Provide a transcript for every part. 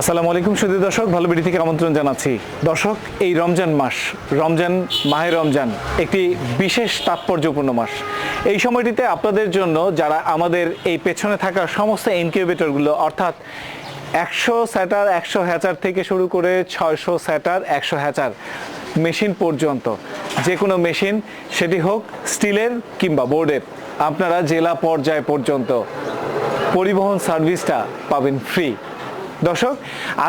আসসালামু আলাইকুম সুদী দর্শক, ভালো বিডি থেকে আমন্ত্রণ জানাচ্ছি। দর্শক, এই রমজান মাস, রমজান, মাহে রমজান, একটি বিশেষ তাৎপর্যপূর্ণ মাস। এই সময়টিতে আপনাদের জন্য যারা আমাদের এই পেছনে থাকা সমস্ত ইনকিউবেটরগুলো অর্থাৎ একশো স্যাটার, একশো হ্যাচার থেকে শুরু করে ছয়শো স্যাটার, একশো হ্যাচার মেশিন পর্যন্ত যে কোনো মেশিন, সেটি হোক স্টিলের কিংবা বোর্ডের, আপনারা জেলা পর্যায় পর্যন্ত পরিবহন সার্ভিসটা পাবেন ফ্রি দর্শক,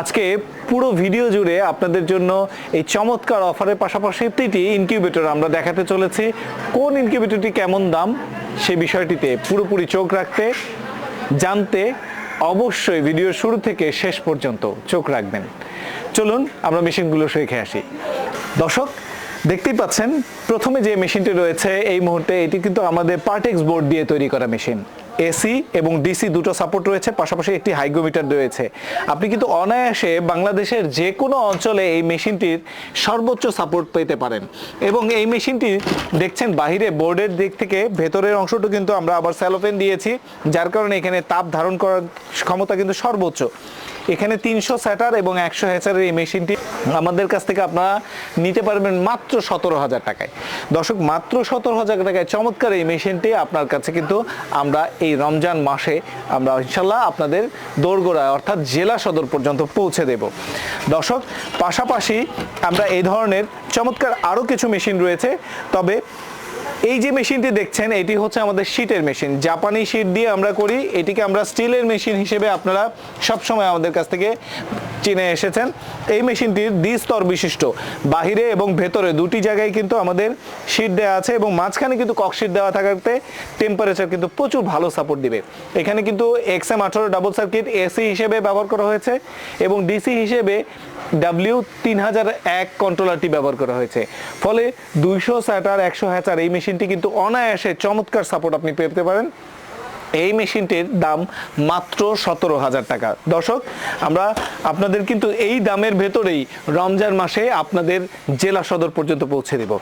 আজকে পুরো ভিডিও জুড়ে আপনাদের জন্য এই চমৎকার অফারের পাশাপাশি প্রতিটি ইনকিউবেটর আমরা দেখাতে চলেছি। কোন ইনকিউবেটরটি কেমন দাম সেই বিষয়টিতে পুরোপুরি চোখ রাখতে, জানতে অবশ্যই ভিডিওর শুরু থেকে শেষ পর্যন্ত চোখ রাখবেন। চলুন, আমরা মেশিনগুলো শেখে আসি। দর্শক, দেখতেই পাচ্ছেন, প্রথমে যে মেশিনটি রয়েছে এই মুহূর্তে এটি কিন্তু আমাদের পার্টেক্স বোর্ড দিয়ে তৈরি করা মেশিন। এসি এবং ডিসি দুটো সাপোর্ট রয়েছে, পাশাপাশি একটি হাইগ্রোমিটার রয়েছে। আপনি কিন্তু অনায়াসে বাংলাদেশের যে কোনো অঞ্চলে এই মেশিনটির সর্বোচ্চ সাপোর্ট পেতে পারেন। এবং এই মেশিনটি দেখছেন বাহিরে বোর্ডের দিক থেকে, ভেতরের অংশটা কিন্তু আমরা আবার স্যালোপেন দিয়েছি, যার কারণে এখানে তাপ ধারণ করার ক্ষমতা কিন্তু সর্বোচ্চ। এখানে তিনশো স্যাটার এবং একশো হ্যাচারের এই মেশিনটি আমাদের কাছ থেকে আপনারা নিতে পারবেন মাত্র সতেরো হাজার টাকায়। দর্শক, মাত্র সতেরো হাজার টাকায় চমৎকার এই মেশিনটি আপনার কাছে কিন্তু আমরা এই রমজান মাসে আমরা ইনশাল্লাহ আপনাদের দোরগোড়ায় অর্থাৎ জেলা সদর পর্যন্ত পৌঁছে দেব। দর্শক, পাশাপাশি আমরা এই ধরনের চমৎকার আরও কিছু মেশিন রয়েছে। তবে এই যে মেশিনটি দেখছেন, এটি হচ্ছে আমাদের শীটের মেশিন। জাপানি শীট দিয়ে আমরা করি, এটিকে আমরা স্টিলের মেশিন হিসেবে আপনারা সবসময় আমাদের কাছ থেকে চিনে এসেছেন। এই মেশিনটির দ্বিস্তর বিশিষ্ট, বাহিরে এবং ভেতরে দুটি জায়গায় কিন্তু আমাদের শীট দেওয়া আছে এবং মাঝখানে কিন্তু ককশিট দেওয়া থাকাতে টেম্পারেচার কিন্তু প্রচুর ভালো সাপোর্ট দিবে। এখানে কিন্তু এক্স এক্সএম আঠারো ডাবল সার্কিট এসি হিসেবে ব্যবহার করা হয়েছে এবং ডিসি হিসেবে ডাব্লিউ তিন হাজার এক কন্ট্রোলারটি ব্যবহার করা হয়েছে। ফলে দুইশো স্যাটার, একশো হ্যাচার এই মেশিনটি কিন্তু অনায়াসে চমৎকার সাপোর্ট আপনি পেতে পারেন। এই মেশিনটির দাম মাত্র সতেরো হাজার টাকা। দর্শক, আমরা আপনাদের কিন্তু এই দামের ভেতরেই রমজান মাসে আপনাদের জেলা সদর পর্যন্ত পৌঁছে দেব।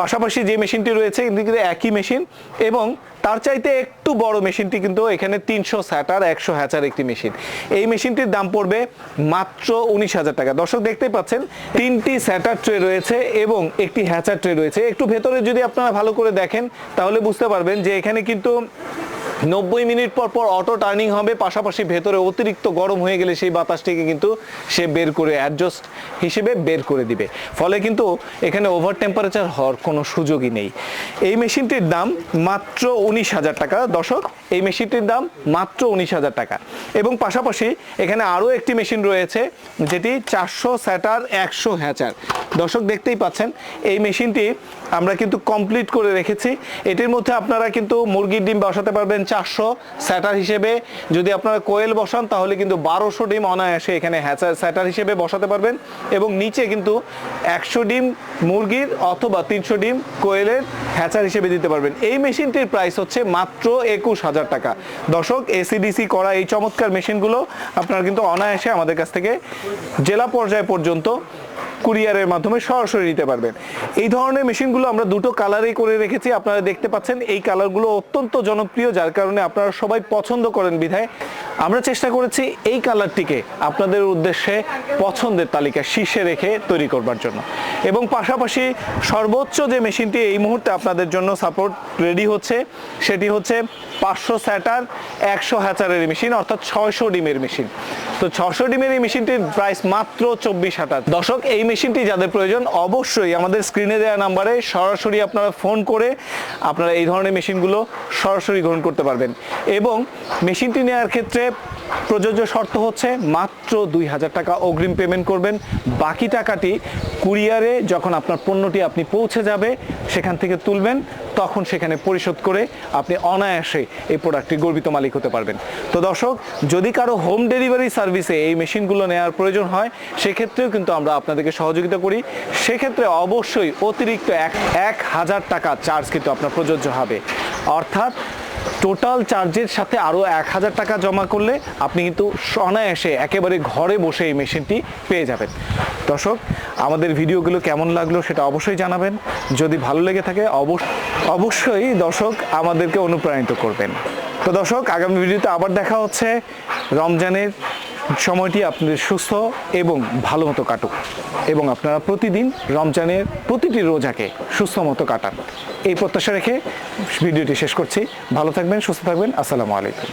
পাশাপাশি যে মেশিনটি রয়েছে কিন্তু একই মেশিন এবং তার চাইতে একটু বড় মেশিনটি কিন্তু এখানে তিনশো স্যাটার, একশো হ্যাচার একটি মেশিন। এই মেশিনটির দাম পড়বে মাত্র উনিশ হাজার টাকা। দর্শক, দেখতেই পাচ্ছেন, তিনটি স্যাটার ট্রে রয়েছে এবং একটি হ্যাচার ট্রে রয়েছে। একটু ভেতরে যদি আপনারা ভালো করে দেখেন, তাহলে বুঝতে পারবেন যে এখানে কিন্তু নব্বই মিনিট পর পর অটো টার্নিং হবে, পাশাপাশি ভেতরে অতিরিক্ত গরম হয়ে গেলে সেই বাতাসটিকে কিন্তু সে বের করে অ্যাডজাস্ট হিসেবে বের করে দিবে। ফলে কিন্তু এখানে ওভার টেম্পারেচার হওয়ার কোনো সুযোগই নেই। এই মেশিনটির দাম মাত্র উনিশ হাজার টাকা। দর্শক, এই মেশিনটির দাম মাত্র উনিশ হাজার টাকা। এবং পাশাপাশি এখানে আরও একটি মেশিন রয়েছে, যেটি চারশো স্যাটার, একশো হ্যাচার। দর্শক, দেখতেই পাচ্ছেন, এই মেশিনটি আমরা কিন্তু কমপ্লিট করে রেখেছি। এটির মধ্যে আপনারা কিন্তু মুরগির ডিম বসাতে পারবেন চারশো স্যাটার হিসেবে যদি আপনারা কোয়েল বসান, তাহলে কিন্তু বারোশো ডিম অনায়াসে এখানে হ্যাচার স্যাটার হিসেবে বসাতে পারবেন এবং নিচে কিন্তু একশো ডিম মুরগির অথবা তিনশো ডিম কোয়েলের হ্যাচার হিসেবে দিতে পারবেন। এই মেশিনটির প্রাইস হচ্ছে মাত্র একুশ হাজার টাকা। দর্শক এসিডিসি করা এই চমৎকার মেশিনগুলো আপনারা কিন্তু অনায়াসে আমাদের কাছ থেকে জেলা পর্যায় পর্যন্ত কুরিয়ারের মাধ্যমে সরাসরি নিতে পারবেন। এই ধরনের মেশিনগুলো আমরা দুটো কালারেই করে রেখেছি, আপনারা দেখতে পাচ্ছেন। এই কালারগুলো অত্যন্ত জনপ্রিয়, যার কারণে আপনারা সবাই পছন্দ করেন বিধায়। আমরা চেষ্টা করেছি এই কালারটিকে আপনাদের উদ্দেশ্যে পছন্দের তালিকা শীর্ষে রেখে তৈরি করবার জন্য। এবং পাশাপাশি সর্বোচ্চ যে মেশিনটি এই মুহূর্তে আপনাদের জন্য সাপোর্ট রেডি হচ্ছে, সেটি হচ্ছে পাঁচশো স্যাটার, একশো হ্যাচারের মেশিন, অর্থাৎ ছয়শো ডিমের মেশিন। তো ছশো ডিমের এই মেশিনটির প্রাইস মাত্র চব্বিশ হাজার। দর্শক, এই মেশিনটি যাদের প্রয়োজন অবশ্যই আমাদের স্ক্রিনে দেওয়া নাম্বারে সরাসরি আপনারা ফোন করে আপনারা এই ধরনের মেশিনগুলো সরাসরি গ্রহণ করতে পারবেন। এবং মেশিনটি নেওয়ার ক্ষেত্রে প্রযোজ্য শর্ত হচ্ছে মাত্র দুই হাজার টাকা অগ্রিম পেমেন্ট করবেন। বাকি টাকাটি কুরিয়ারে যখন আপনার পণ্যটি আপনি পৌঁছে যাবে, সেখান থেকে তুলবেন। তখন সেখানে পরিশোধ করে আপনি অনায়াসে এই প্রোডাক্টটি গর্বিত মালিক হতে পারবেন। তো দর্শক, যদি কারও হোম ডেলিভারি সার্ভিসে এই মেশিনগুলো নেওয়ার প্রয়োজন হয়, সেক্ষেত্রেও কিন্তু আমরা আপনাদেরকে সহযোগিতা করি। সেক্ষেত্রে অবশ্যই অতিরিক্ত এক এক হাজার টাকা চার্জ কিন্তু আপনার প্রযোজ্য হবে। অর্থাৎ টোটাল চার্জের সাথে আরও এক হাজার টাকা জমা করলে আপনি কিন্তু অনায়াসে একেবারে ঘরে বসে এই মেশিনটি পেয়ে যাবেন। দর্শক, আমাদের ভিডিওগুলো কেমন লাগল সেটা অবশ্যই জানাবেন। যদি ভালো লেগে থাকে অবশ্য অবশ্যই দর্শক আমাদেরকে অনুপ্রাণিত করবেন। তো দর্শক, আগামী ভিডিওতে আবার দেখা হচ্ছে। রমজানের সময়টি আপনাদের সুস্থ এবং ভালো মতো কাটুক এবং আপনারা প্রতিদিন রমজানের প্রতিটি রোজাকে সুস্থ মতো কাটান। এই প্রত্যাশা রেখে ভিডিওটি শেষ করছি। ভালো থাকবেন, সুস্থ থাকবেন। আসসালামু আলাইকুম।